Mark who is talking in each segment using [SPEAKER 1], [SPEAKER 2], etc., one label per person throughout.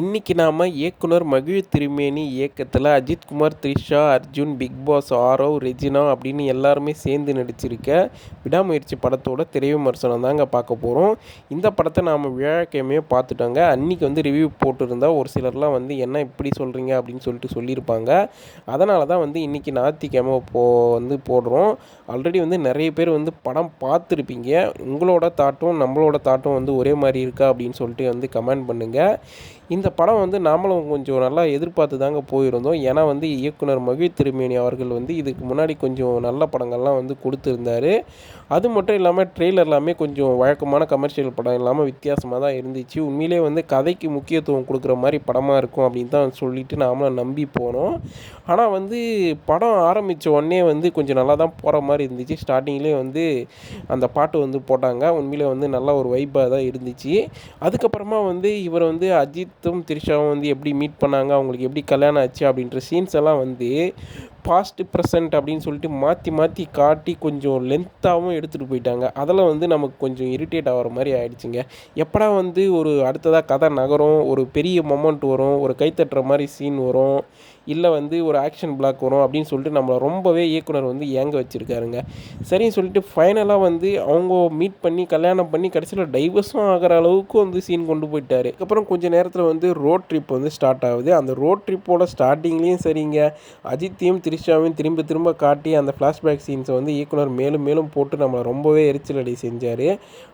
[SPEAKER 1] இன்றைக்கி நாம் இயக்குனர் மகிழ் திருமேனி இயக்கத்தில் Ajithkumar Trisha Arjun Bigg Boss Aarav Regina அப்படின்னு எல்லாருமே சேர்ந்து நடிச்சிருக்க விடாமுயற்சி படத்தோட திரை விமர்சனம் தாங்க பார்க்க போகிறோம் இந்த படத்தை நாம் வியாழக்கிழமையே பார்த்துட்டோங்க. அன்றைக்கி வந்து ரிவ்யூ போட்டிருந்தா ஒரு சிலர்லாம் வந்து என்ன இப்படி சொல்கிறீங்க அப்படின்னு சொல்லிட்டு சொல்லியிருப்பாங்க. அதனால தான் வந்து இன்றைக்கி ஞாயிற்றுக்கிழமை போ வந்து போடுறோம். ஆல்ரெடி வந்து நிறைய பேர் வந்து படம் பார்த்துருப்பீங்க. உங்களோட தாட்டும் நம்மளோட தாட்டும் வந்து ஒரே மாதிரி இருக்கா அப்படின்னு சொல்லிட்டு வந்து கமெண்ட் பண்ணுங்கள் இந்த இந்த படம் வந்து நாமளும் கொஞ்சம் நல்லா எதிர்பார்த்து தாங்க போயிருந்தோம். ஏன்னா வந்து இயக்குனர் மகிழ் திருமேனி அவர்கள் வந்து இதுக்கு முன்னாடி கொஞ்சம் நல்ல படங்கள்லாம் வந்து கொடுத்துருந்தாரு. அது மட்டும் இல்லாமல் ட்ரெய்லர் எல்லாமே கொஞ்சம் வழக்கமான கமர்ஷியல் படம் இல்லாமல் வித்தியாசமாக தான் இருந்துச்சு. உண்மையிலே வந்து கதைக்கு முக்கியத்துவம் கொடுக்குற மாதிரி படமாக இருக்கும் அப்படின்னு தான் சொல்லிட்டு நாமளும் நம்பி போனோம். ஆனால் வந்து படம் ஆரம்பித்த உடனே வந்து கொஞ்சம் நல்லா தான் போகிற மாதிரி இருந்துச்சு. ஸ்டார்டிங்லேயே வந்து அந்த பாட்டு வந்து போட்டாங்க. உண்மையிலே வந்து நல்ல ஒரு வைப்பாக தான் இருந்துச்சு. அதுக்கப்புறமா வந்து இவர் வந்து அஜித்தும் திரிஷாவும் வந்து எப்படி மீட் பண்ணாங்க அவங்களுக்கு எப்படி கல்யாணம் ஆச்சு அப்படின்ற சீன்ஸ் எல்லாம் வந்து பாஸ்ட் ப்ரெசன்ட் அப்படின்னு சொல்லிட்டு மாற்றி மாற்றி காட்டி கொஞ்சம் லென்த்தாகவும் எடுத்துகிட்டு போயிட்டாங்க. அதெல்லாம் வந்து நமக்கு கொஞ்சம் இரிட்டேட் ஆகிற மாதிரி ஆயிடுச்சுங்க. எப்படா வந்து ஒரு அடுத்ததாக கதை நகரும் ஒரு பெரிய மொமெண்ட் வரும் ஒரு கைத்தட்டுற மாதிரி சீன் வரும் இல்லை வந்து ஒரு ஆக்ஷன் பிளாக் வரும் அப்படின்னு சொல்லிட்டு நம்மளை ரொம்பவே இயக்குனர் வந்து ஏங்க வச்சுருக்காருங்க. சரின்னு சொல்லிட்டு ஃபைனலாக வந்து அவங்க மீட் பண்ணி கல்யாணம் பண்ணி கடைசியில் டைவர்ஸும் ஆகிற அளவுக்கு வந்து சீன் கொண்டு போயிட்டார். அப்புறம் கொஞ்சம் நேரத்தில் வந்து ரோட் ட்ரிப் வந்து ஸ்டார்ட் ஆகுது. அந்த ரோட் ட்ரிப்போட ஸ்டார்டிங்லேயும் சரிங்க அஜித்தையும் திரிஷாவையும் திரும்ப திரும்ப காட்டி அந்த ஃப்ளாஷ்பேக் சீன்ஸை வந்து இயக்குனர் மேலும் மேலும் போட்டு நம்மளை ரொம்பவே எரிச்சல் அடி செஞ்சார்.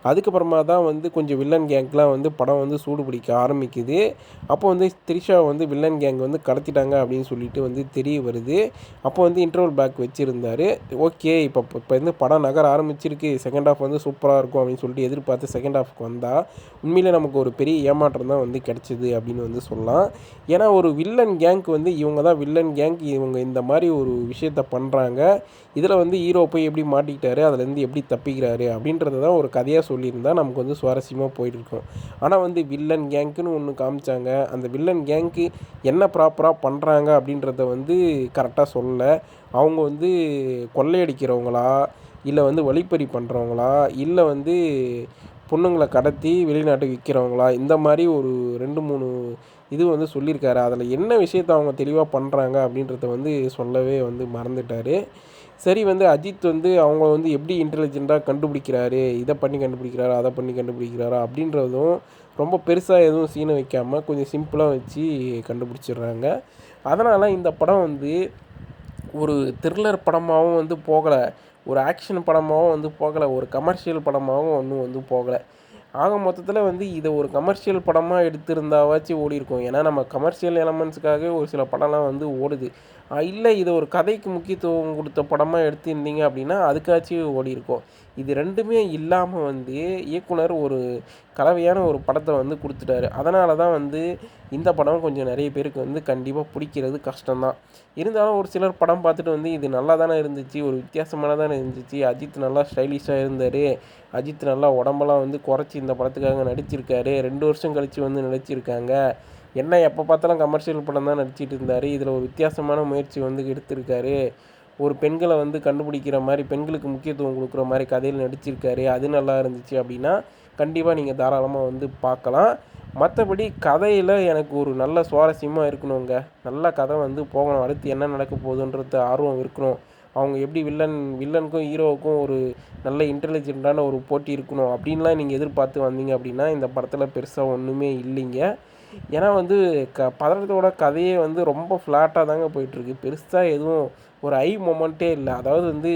[SPEAKER 1] அதுக்கப்புறமா தான் வந்து கொஞ்சம் வில்லன் கேங்க்லாம் வந்து படம் வந்து சூடு பிடிக்க ஆரம்பிக்குது. அப்போ வந்து திரிஷா வந்து வில்லன் கேங் வந்து கடத்திட்டாங்க அப்படின்னு அப்படின்னு சொல்லிட்டு வந்து தெரிய வருது. அப்போ வந்து இன்டர்வல் பேக் வச்சுருந்தார். ஓகே இப்போ இப்போ வந்து படம் நகர ஆரம்பிச்சிருக்கு. செகண்ட் ஹாஃப் வந்து சூப்பராக இருக்கும் அப்படின்னு சொல்லிட்டு எதிர்பார்த்து செகண்ட் ஹாஃப்க்கு வந்தால் உண்மையில் நமக்கு ஒரு பெரிய ஏமாற்றம் தான் வந்து கிடச்சிது அப்படின்னு வந்து சொல்லலாம். ஏன்னா ஒரு வில்லன் கேங்க் வந்து இவங்க தான் வில்லன் கேங்க் இவங்க இந்த மாதிரி ஒரு விஷயத்த பண்ணுறாங்க இதில் வந்து ஹீரோ போய் எப்படி மாட்டிக்கிட்டாரு அதுலேருந்து எப்படி தப்பிக்கிறாரு அப்படின்றத தான் ஒரு கதையாக சொல்லியிருந்தால் நமக்கு வந்து சுவாரஸ்யமாக போயிட்டுருக்கோம் ஆனால் வந்து வில்லன் கேங்க்குன்னு ஒன்று காமிச்சாங்க. அந்த வில்லன் கேங்க்கு என்ன ப்ராப்பராக பண்ணுறாங்க அப்படின்றத வந்து கரெக்டாக சொல்லலை. அவங்க வந்து கொள்ளையடிக்கிறவங்களா? இல்லை வந்து வழிப்பறி பண்ணுறவங்களா இல்லை வந்து பொண்ணுங்களை கடத்தி வெளிநாட்டுக்கு விற்கிறவங்களா இந்த மாதிரி ஒரு ரெண்டு மூணு இது வந்து சொல்லியிருக்காரு. அதில் என்ன விஷயத்தை அவங்க தெளிவாக பண்ணுறாங்க அப்படின்றத வந்து சொல்லவே வந்து மறந்துட்டார். சரி வந்து அஜித் வந்து அவங்க வந்து எப்படி இன்டெலிஜென்ட்டாக கண்டுபிடிக்கிறாரு? இதை பண்ணி கண்டுபிடிக்கிறாரா? அதை பண்ணி கண்டுபிடிக்கிறாரா? அப்படின்றதும் ரொம்ப பெருசாக எதுவும் சீனை வைக்காமல் கொஞ்சம் சிம்பிளாக வச்சு கண்டுபிடிச்சிடுறாங்க. அதனால் இந்த படம் வந்து ஒரு த்ரில்லர் படமாகவும் வந்து போகலை. ஒரு ஆக்ஷன் படமாகவும் வந்து போகலை. ஒரு கமர்ஷியல் படமாகவும் ஒன்றும் வந்து போகலை. ஆக மொத்தத்தில் வந்து இதை ஒரு கமர்ஷியல் படமாக எடுத்திருந்தாவாச்சும் ஓடி இருக்கும். ஏன்னா நம்ம கமர்ஷியல் எலமெண்ட்ஸுக்காகவே ஒரு சில படம்லாம் வந்து ஓடுது. இல்லை இதை ஒரு கதைக்கு முக்கியத்துவம் கொடுத்த படமாக எடுத்திருந்தீங்க அப்படின்னா அதுக்காச்சும் ஓடி இருக்கும். இது ரெண்டுமே இல்லாமல் வந்து இயக்குனர் ஒரு கலவையான ஒரு படத்தை வந்து கொடுத்துட்டாரு. அதனால தான் வந்து இந்த படம் கொஞ்சம் நிறைய பேருக்கு வந்து கண்டிப்பாக பிடிக்கிறது கஷ்டம்தான். இருந்தாலும் ஒரு சிலர் படம் பார்த்துட்டு வந்து இது நல்லா தானே இருந்துச்சு ஒரு வித்தியாசமான தானே இருந்துச்சு அஜித் நல்லா ஸ்டைலிஷாக இருந்தார் அஜித் நல்லா உடம்பெல்லாம் வந்து குறைச்சி இந்த படத்துக்காக நடிச்சிருக்காரு ரெண்டு வருஷம் கழித்து வந்து நடிச்சிருக்காங்க என்ன எப்போ பார்த்தாலும் கமர்ஷியல் படம் தான் நடிச்சிட்டு இருந்தார் இதில் ஒரு வித்தியாசமான முயற்சி வந்து எடுத்திருக்காரு ஒரு பெண்களை வந்து கண்டுபிடிக்கிற மாதிரி பெண்களுக்கு முக்கியத்துவம் கொடுக்குற மாதிரி கதையில் நடிச்சிருக்காரு அது நல்லா இருந்துச்சு அப்படின்னா கண்டிப்பாக நீங்கள் தாராளமாக வந்து பார்க்கலாம். மற்றபடி கதையில் எனக்கு ஒரு நல்ல சுவாரஸ்யமாக இருக்கணுங்க. நல்ல கதை வந்து போகணும். அடுத்து என்ன நடக்க போகுதுன்றது ஆர்வம் இருக்கணும். அவங்க எப்படி வில்லன் வில்லனுக்கும் ஹீரோவுக்கும் ஒரு நல்ல இன்டெலிஜென்ட்டான ஒரு போட்டி இருக்கணும் அப்படின்லாம் நீங்கள் எதிர்பார்த்து வந்தீங்க அப்படின்னா இந்த படத்தில் பெருசாக ஒன்றுமே இல்லைங்க. ஏன்னா வந்து க பதட்டத்தோட கதையே வந்து ரொம்ப ஃப்ளாட்டாக தாங்க போயிட்டுருக்கு. பெருசாக எதுவும் ஒரு ஐ மொமெண்ட்டே இல்லை. அதாவது வந்து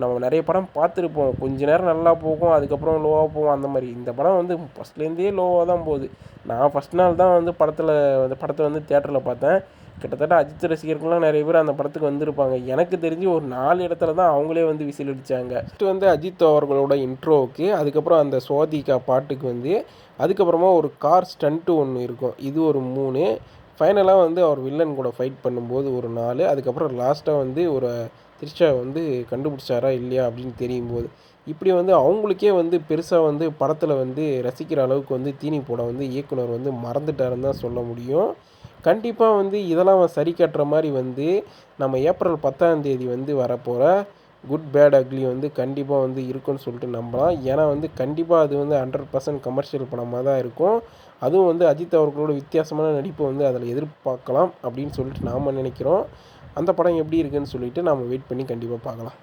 [SPEAKER 1] நம்ம நிறைய படம் பார்த்துருப்போம். கொஞ்ச நேரம் நல்லா போகும் அதுக்கப்புறம் லோவாக போகும் அந்த மாதிரி. இந்த படம் வந்து ஃபஸ்ட்லேருந்தே லோவாக தான் போகுது. நான் ஃபஸ்ட் நாள் தான் வந்து படத்தில் அந்த படத்தை வந்து தேட்டரில் பார்த்தேன். கிட்டத்தட்ட அஜித் ரசிகர்கள்லாம் நிறைய பேர் அந்த படத்துக்கு வந்திருப்பாங்க. எனக்கு தெரிஞ்சு ஒரு நாலு இடத்துல தான் அவங்களே வந்து விசில் அடித்தாங்க ஃபஸ்ட்டு வந்து அஜித் அவர்களோட இன்ட்ரோவுக்கு அதுக்கப்புறம் அந்த சோதிகா பாட்டுக்கு வந்து அதுக்கப்புறமா ஒரு கார் ஸ்டண்ட்டு ஒன்று இருக்கும். இது ஒரு மூணு. ஃபைனலாக வந்து அவர் வில்லன் கூட ஃபைட் பண்ணும்போது ஒரு நாலு. அதுக்கப்புறம் லாஸ்ட்டாக வந்து ஒரு த்ரிஷா வந்து கண்டுபிடிச்சாரா இல்லையா அப்படின்னு தெரியும் போது இப்படி வந்து அவங்களுக்கே வந்து பெருசாக வந்து படத்தில் வந்து ரசிக்கிற அளவுக்கு வந்து தீனி போட வந்து இயக்குனர் வந்து மறந்துட்டாருன்னு தான் சொல்ல முடியும். கண்டிப்பாக வந்து இதெல்லாம் சரி கட்டுற மாதிரி வந்து நம்ம ஏப்ரல் பத்தாம் தேதி வந்து வரப்போகிற குட் பேட் அக்லி வந்து கண்டிப்பாக வந்து இருக்குன்னு சொல்லிட்டு நம்பலாம். ஏன்னா வந்து கண்டிப்பாக அது வந்து ஹண்ட்ரட் பர்சன்ட் கமர்ஷியல் படமாக தான் இருக்கும். அதுவும் வந்து அஜித் அவர்களோட வித்தியாசமான நடிப்பை வந்து அதில் எதிர்பார்க்கலாம் அப்படின்னு சொல்லிட்டு நாம் நினைக்கிறோம். அந்த படம் எப்படி இருக்குன்னு சொல்லிட்டு நாம் வெயிட் பண்ணி கண்டிப்பாக பார்க்கலாம்.